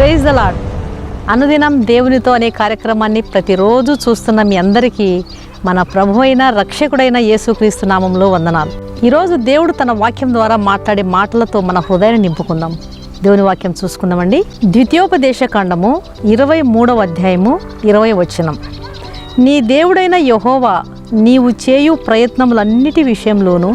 Praise the lord అనుదినం దేవునితో అనే కార్యక్రమాన్ని ప్రతిరోజు చూస్తున్న మీ అందరికీ మన ప్రభు అయిన రక్షకుడైన యేసుక్రీస్తు నామంలో వందనాలు. ఈరోజు దేవుడు తన వాక్యం ద్వారా మాట్లాడే మాటలతో మన హృదయాన్ని నింపుకుందాం. దేవుని వాక్యం చూసుకుందామండి. ద్వితీయోపదేశ కాండము ఇరవై మూడవ అధ్యాయము ఇరవై వచనం. నీ దేవుడైన యహోవా నీవు చేయు ప్రయత్నములన్నిటి విషయంలోనూ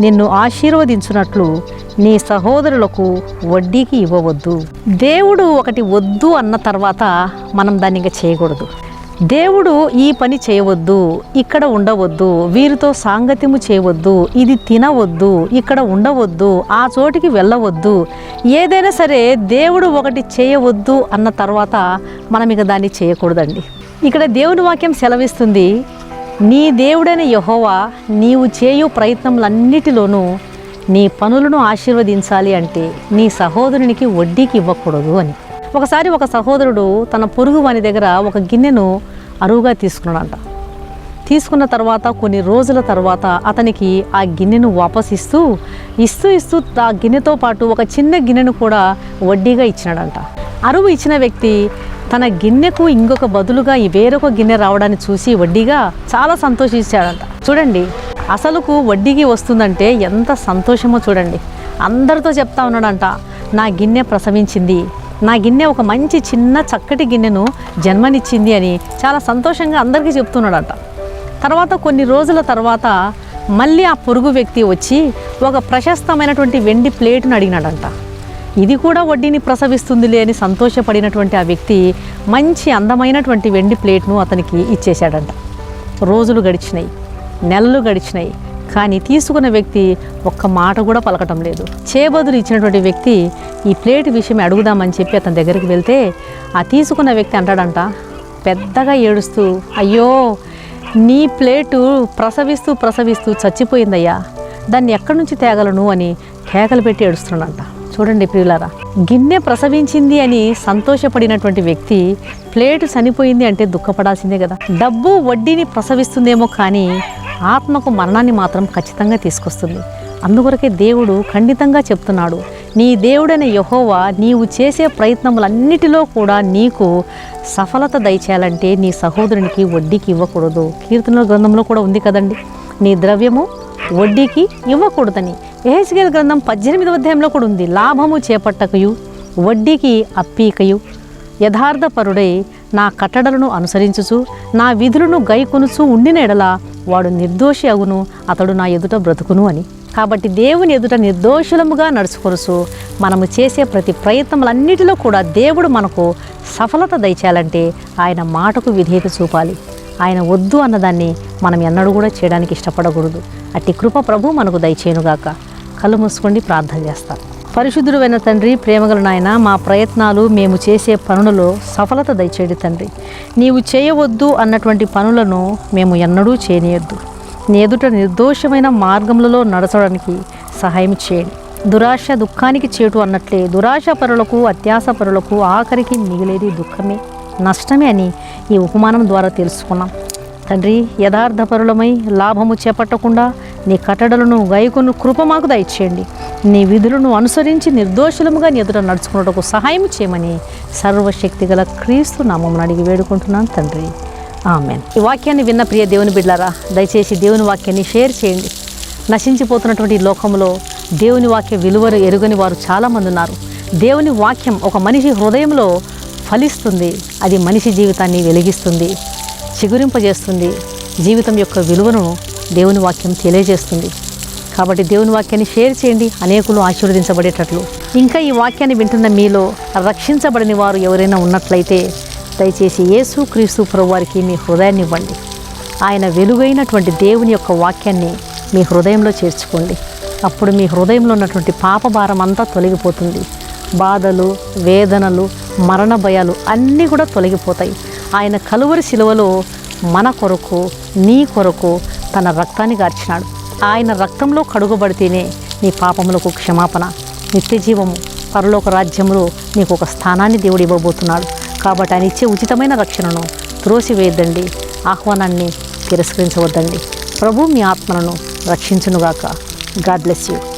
నిన్ను ఆశీర్వదించున్నట్లు నీ సహోదరులకు వడ్డీకి ఇవ్వవద్దు. దేవుడు ఒకటి వద్దు అన్న తర్వాత మనం దాన్ని ఇంకా చేయకూడదు. దేవుడు ఈ పని చేయవద్దు ఇక్కడ ఉండవద్దు వీరితో సాంగత్యము చేయవద్దు ఇది తినవద్దు ఇక్కడ ఉండవద్దు ఆ చోటికి వెళ్ళవద్దు. ఏదైనా సరే దేవుడు ఒకటి చేయవద్దు అన్న తర్వాత మనం ఇక దాన్ని చేయకూడదండి. ఇక్కడ దేవుని వాక్యం సెలవిస్తుంది నీ దేవుడైన యహోవా నీవు చేయు ప్రయత్నములన్నిటిలోనూ నీ పనులను ఆశీర్వదించాలి అంటే నీ సహోదరునికి వడ్డీకి ఇవ్వకూడదు అని. ఒకసారి ఒక సహోదరుడు తన పొరుగు వాని దగ్గర ఒక గిన్నెను అరువుగా తీసుకున్నాడంట. తీసుకున్న తర్వాత కొన్ని రోజుల తర్వాత అతనికి ఆ గిన్నెను వాపస్ ఇస్తూ ఇస్తూ ఇస్తూ ఆ గిన్నెతో పాటు ఒక చిన్న గిన్నెను కూడా వడ్డీగా ఇచ్చినాడంట. అరువు ఇచ్చిన వ్యక్తి తన గిన్నెకు ఇంకొక బదులుగా ఈ వేరొక గిన్నె రావడాన్ని చూసి వడ్డీగా చాలా సంతోషించాడంట. చూడండి అసలుకు వడ్డీకి వస్తుందంటే ఎంత సంతోషమో చూడండి. అందరితో చెప్తా ఉన్నాడంట నా గిన్నె ప్రసవించింది. నా గిన్నె ఒక మంచి చిన్న చక్కటి గిన్నెను జన్మనిచ్చింది అని చాలా సంతోషంగా అందరికీ చెప్తున్నాడంట. తర్వాత కొన్ని రోజుల తర్వాత మళ్ళీ ఆ పొరుగు వ్యక్తి వచ్చి ఒక ప్రశస్తమైనటువంటి వెండి ప్లేటును అడిగినాడంట. ఇది కూడా వడ్డీని ప్రసవిస్తుందిలే అని సంతోషపడినటువంటి ఆ వ్యక్తి మంచి అందమైనటువంటి వెండి ప్లేట్ను అతనికి ఇచ్చేశాడంట. రోజులు గడిచినాయి. నెలలు గడిచినాయి. కానీ తీసుకున్న వ్యక్తి ఒక్క మాట కూడా పలకటం లేదు. చేబదులు ఇచ్చినటువంటి వ్యక్తి ఈ ప్లేట్ విషయం అడుగుదామని చెప్పి అతని దగ్గరికి వెళ్తే ఆ తీసుకున్న వ్యక్తి అంటాడంట పెద్దగా ఏడుస్తూ అయ్యో నీ ప్లేటు ప్రసవిస్తూ ప్రసవిస్తూ చచ్చిపోయిందయ్యా. దాన్ని ఎక్కడి నుంచి తేగలను? అని కేకలు పెట్టి ఏడుస్తున్నాడంట. చూడండి ప్రియులారా గిన్నె ప్రసవించింది అని సంతోషపడినటువంటి వ్యక్తి ప్లేటు చనిపోయింది అంటే దుఃఖపడాల్సిందే కదా. డబ్బు వడ్డీని ప్రసవిస్తుందేమో కానీ ఆత్మకు మరణాన్ని మాత్రం ఖచ్చితంగా తీసుకొస్తుంది. అందుకొరకే దేవుడు ఖండితంగా చెప్తున్నాడు నీ దేవుడైన యహోవా నీవు చేసే ప్రయత్నములన్నిటిలో కూడా నీకు సఫలత దయచేయాలంటే నీ సహోదరునికి వడ్డీకి ఇవ్వకూడదు. కీర్తనల గ్రంథంలో కూడా ఉంది కదండి. నీ ద్రవ్యము వడ్డీకి ఇవ్వకూడదని. ఏహెచ్గేల్ గ్రంథం పద్దెనిమిదవ అధ్యాయంలో కూడా ఉంది. లాభము చేపట్టకయు వడ్డీకి అప్పీకయు యథార్థపరుడై నా కట్టడలను అనుసరించుచు నా విధులను గైకొనుచు ఉండిన ఎడల వాడు నిర్దోషి అగును అతడు నా ఎదుట బ్రతుకును అని. కాబట్టి దేవుని ఎదుట నిర్దోషులముగా నడుచుకొనుచు మనము చేసే ప్రతి ప్రయత్నములన్నిటిలో కూడా దేవుడు మనకు సఫలత దయచేయాలంటే ఆయన మాటకు విధేయత చూపాలి. ఆయన వద్దు అన్నదాన్ని మనం ఎన్నడూ కూడా చేయడానికి ఇష్టపడకూడదు. అట్టి కృప ప్రభు మనకు దయచేయనుగాక. కళ్ళు మూసుకోండి ప్రార్థన చేస్తాను పరిశుద్ధుడైన తండ్రి ప్రేమగల నాయన మా ప్రయత్నాలు మేము చేసే పనులలో సఫలత దయచేయడు తండ్రి. నీవు చేయవద్దు అన్నటువంటి పనులను మేము ఎన్నడూ చేయనీయొద్దు. నీ ఎదుట నిర్దోషమైన మార్గములలో నడచడానికి సహాయం చేయండి. దురాశ దుఃఖానికి చేటు అన్నట్లే దురాశ పరులకు అత్యాస పరులకు ఆఖరికి మిగిలేది దుఃఖమే. నష్టమే అని ఈ ఉపమానం ద్వారా తెలుసుకున్నాం. తండ్రి యథార్థపరులమై లాభము చేపట్టకుండా నీ కట్టడలను గైకును కృప మాకు దయచేయండి. నీ విధులను అనుసరించి నిర్దోషులముగా నీ ఎదుట నడుచుకున్నటకు సహాయం చేయమని సర్వశక్తి గల క్రీస్తు నామం అడిగి వేడుకుంటున్నాను తండ్రి. ఆమెన్. ఈ వాక్యాన్ని విన్న ప్రియ దేవుని బిడ్డారా దయచేసి దేవుని వాక్యాన్ని షేర్ చేయండి. నశించిపోతున్నటువంటి లోకంలో దేవుని వాక్య విలువలు ఎరుగని వారు చాలామంది ఉన్నారు. దేవుని వాక్యం ఒక మనిషి హృదయంలో ఫలిస్తుంది. అది మనిషి జీవితాన్ని వెలిగిస్తుంది చిగురింపజేస్తుంది. జీవితం యొక్క విలువను దేవుని వాక్యం తెలియజేస్తుంది. కాబట్టి దేవుని వాక్యాన్ని షేర్ చేయండి. అనేకులు ఆశీర్వదించబడేటట్లు. ఇంకా ఈ వాక్యాన్ని వింటున్న మీలో రక్షించబడని వారు ఎవరైనా ఉన్నట్లయితే దయచేసి యేసు క్రీస్తు ప్రభువారికి మీ హృదయాన్ని ఇవ్వండి. ఆయన వెలుగైనటువంటి దేవుని యొక్క వాక్యాన్ని మీ హృదయంలో చేర్చుకోండి. అప్పుడు మీ హృదయంలో ఉన్నటువంటి పాప భారం అంతా తొలగిపోతుంది. బాధలు వేదనలు మరణ భయాలు అన్నీ కూడా తొలగిపోతాయి. ఆయన కలువరి శిలువలో మన కొరకు నీ కొరకు తన రక్తాన్ని గార్చినాడు. ఆయన రక్తంలో కడుగుబడితేనే నీ పాపములకు క్షమాపణ. నిత్యజీవము పరలోక రాజ్యంలో నీకు ఒక స్థానాన్ని దేవుడు ఇవ్వబోతున్నాడు. కాబట్టి ఆయన ఇచ్చే ఉచితమైన రక్షణను త్రోసివేయద్దండి. ఆహ్వానాన్ని తిరస్కరించవద్దండి. ప్రభు మీ ఆత్మలను రక్షించునుగాక. God bless you.